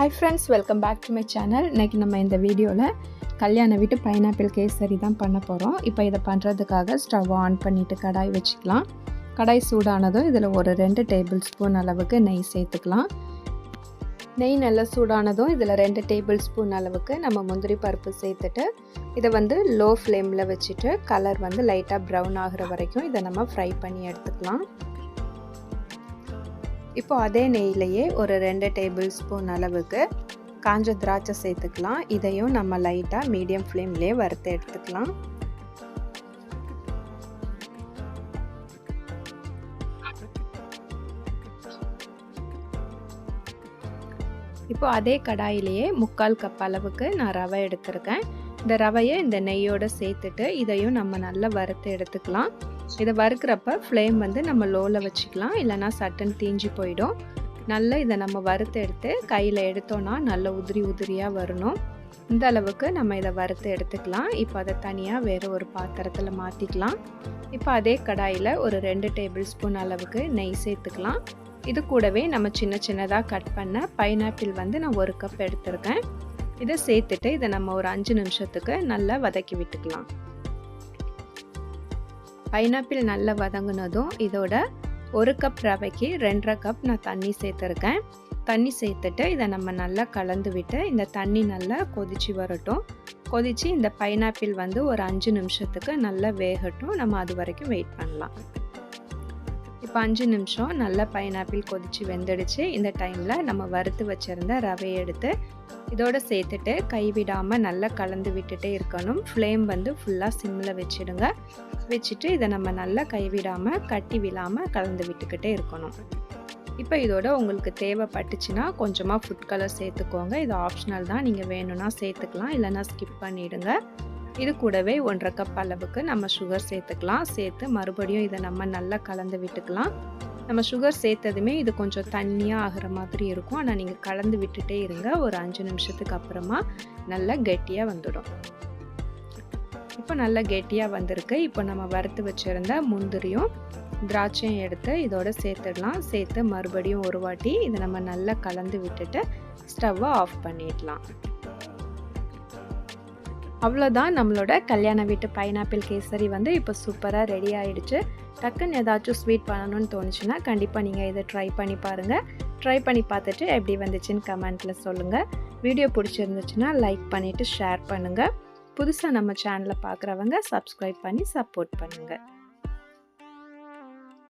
Hi friends welcome back to my channel இன்றைக்கி நம்ம இந்த வீடியோவில் கல்யாண வீட்டு பைனாப்பிள் கேசரி தான் பண்ண போகிறோம் இப்போ இதை பண்ணுறதுக்காக ஸ்டவ் ஆன் பண்ணிவிட்டு கடாய் வச்சுக்கலாம். கடாய் சூடானதும் இதில் ஒரு ரெண்டு டேபிள் ஸ்பூன் அளவுக்கு நெய் சேர்த்துக்கலாம். நெய் நல்லா சூடானதும் இதில் ரெண்டு டேபிள் ஸ்பூன் அளவுக்கு நம்ம முந்திரி பருப்பு சேர்த்துட்டு இதை வந்து லோ ஃப்ளேமில் வச்சுட்டு கலர் வந்து லைட்டாக ப்ரௌன் ஆகிற வரைக்கும் இதை நம்ம ஃப்ரை பண்ணி எடுத்துக்கலாம். இப்போ அதே நெய்யிலையே ஒரு ரெண்டு டேபிள் ஸ்பூன் அளவுக்கு காஞ்ச திராட்சை சேர்த்துக்கலாம். இதையும் நம்ம லைட்டாக மீடியம் ஃப்ளேம்லேயே வறுத்து எடுத்துக்கலாம். இப்போ அதே கடாயிலேயே முக்கால் கப் அளவுக்கு நான் ரவை எடுத்திருக்கேன். இந்த ரவையை இந்த நெய்யோடு சேர்த்துட்டு இதையும் நம்ம நல்லா வறுத்து எடுத்துக்கலாம். இதை வறுக்கிறப்ப ஃப்ளேம் வந்து நம்ம லோவில் வச்சுக்கலாம். இல்லைனா சட்டன் தீஞ்சி போயிடும். நல்லா இதை நம்ம வறுத்து எடுத்து கையில் எடுத்தோன்னா நல்ல உதிரி உதிரியாக வரணும். இந்த அளவுக்கு நம்ம இதை வறுத்து எடுத்துக்கலாம். இப்போ அதை தனியாக வேறு ஒரு பாத்திரத்தில் மாற்றிக்கலாம் இப்போ அதே கடாயில் ஒரு ரெண்டு டேபிள் ஸ்பூன் அளவுக்கு நெய் சேர்த்துக்கலாம். இது கூடவே நம்ம சின்ன சின்னதாக கட் பண்ண பைனாப்பிள் வந்து நான் ஒரு கப் எடுத்திருக்கேன். இதை சேர்த்துட்டு இதை நம்ம ஒரு அஞ்சு நிமிஷத்துக்கு நல்லா வதக்கி விட்டுக்கலாம். பைனாப்பிள் நல்லா வதங்கினதும் இதோட ஒரு கப் ரவைக்கு ரெண்டரை கப் நான் தண்ணி சேர்த்துருக்கேன். தண்ணி சேர்த்துட்டு இதை நம்ம நல்லா கலந்து விட்டு இந்த தண்ணி நல்லா கொதிச்சு வரட்டும். கொதித்து இந்த பைனாப்பிள் வந்து ஒரு அஞ்சு நிமிஷத்துக்கு நல்லா வேகட்டும். நம்ம அது வரைக்கும் வெயிட் பண்ணலாம். இப்போ அஞ்சு நிமிஷம் நல்லா பைனாப்பிள் கொதித்து வெந்துடுச்சு. இந்த டைமில் நம்ம வறுத்து வச்சுருந்த ரவையை எடுத்து இதோடு சேர்த்துட்டு கைவிடாமல் நல்லா கலந்து விட்டுட்டே இருக்கணும். ஃப்ளேம் வந்து ஃபுல்லாக சிம்மில் வச்சுடுங்க. வச்சுட்டு இதை நம்ம நல்லா கைவிடாமல் கட்டி விழாமல் கலந்து விட்டுக்கிட்டே இருக்கணும். இப்போ இதோட உங்களுக்கு தேவைப்பட்டுச்சுன்னா கொஞ்சமாக ஃபுட் கலர் சேர்த்துக்கோங்க. இது ஆப்ஷனல் தான். நீங்கள் வேணும்னா சேர்த்துக்கலாம். இல்லைனா ஸ்கிப் பண்ணிவிடுங்க இது கூடவே ஒன்றரை கப் அளவுக்கு நம்ம சுகர் சேர்த்துக்கலாம். சேர்த்து மறுபடியும் இதை நம்ம நல்லா கலந்து விட்டுக்கலாம். நம்ம சுகர் சேர்த்ததுமே இது கொஞ்சம் தண்ணியாக ஆகிற மாதிரி இருக்கும். ஆனால் நீங்கள் கலந்து விட்டுட்டே இருங்க. ஒரு அஞ்சு நிமிஷத்துக்கு அப்புறமா நல்லா கெட்டியாக வந்துடும். இப்போ நல்லா கெட்டியாக வந்திருக்கு. இப்போ நம்ம வறுத்து வச்சுருந்த முந்திரியும் திராட்சையும் எடுத்து இதோட சேர்த்துடலாம். சேர்த்து மறுபடியும் ஒரு வாட்டி இதை நம்ம நல்லா கலந்து விட்டுட்டு ஸ்டவ்வை ஆஃப் பண்ணிடலாம். அவ்வளோதான் நம்மளோட கல்யாண வீட்டு பைனாப்பிள் கேசரி வந்து இப்போ சூப்பராக ரெடி ஆகிடுச்சு டக்குன்னு ஏதாச்சும் ஸ்வீட் பண்ணணும்னு தோணுச்சுன்னா கண்டிப்பாக நீங்கள் இதை ட்ரை பண்ணி பாருங்கள் ட்ரை பண்ணி பார்த்துட்டு எப்படி வந்துச்சுன்னு கமெண்ட்டில் சொல்லுங்கள் வீடியோ பிடிச்சிருந்துச்சுன்னா லைக் பண்ணிவிட்டு ஷேர் பண்ணுங்கள் புதுசாக நம்ம சேனலை பார்க்குறவங்க சப்ஸ்கிரைப் பண்ணி சப்போர்ட் பண்ணுங்கள்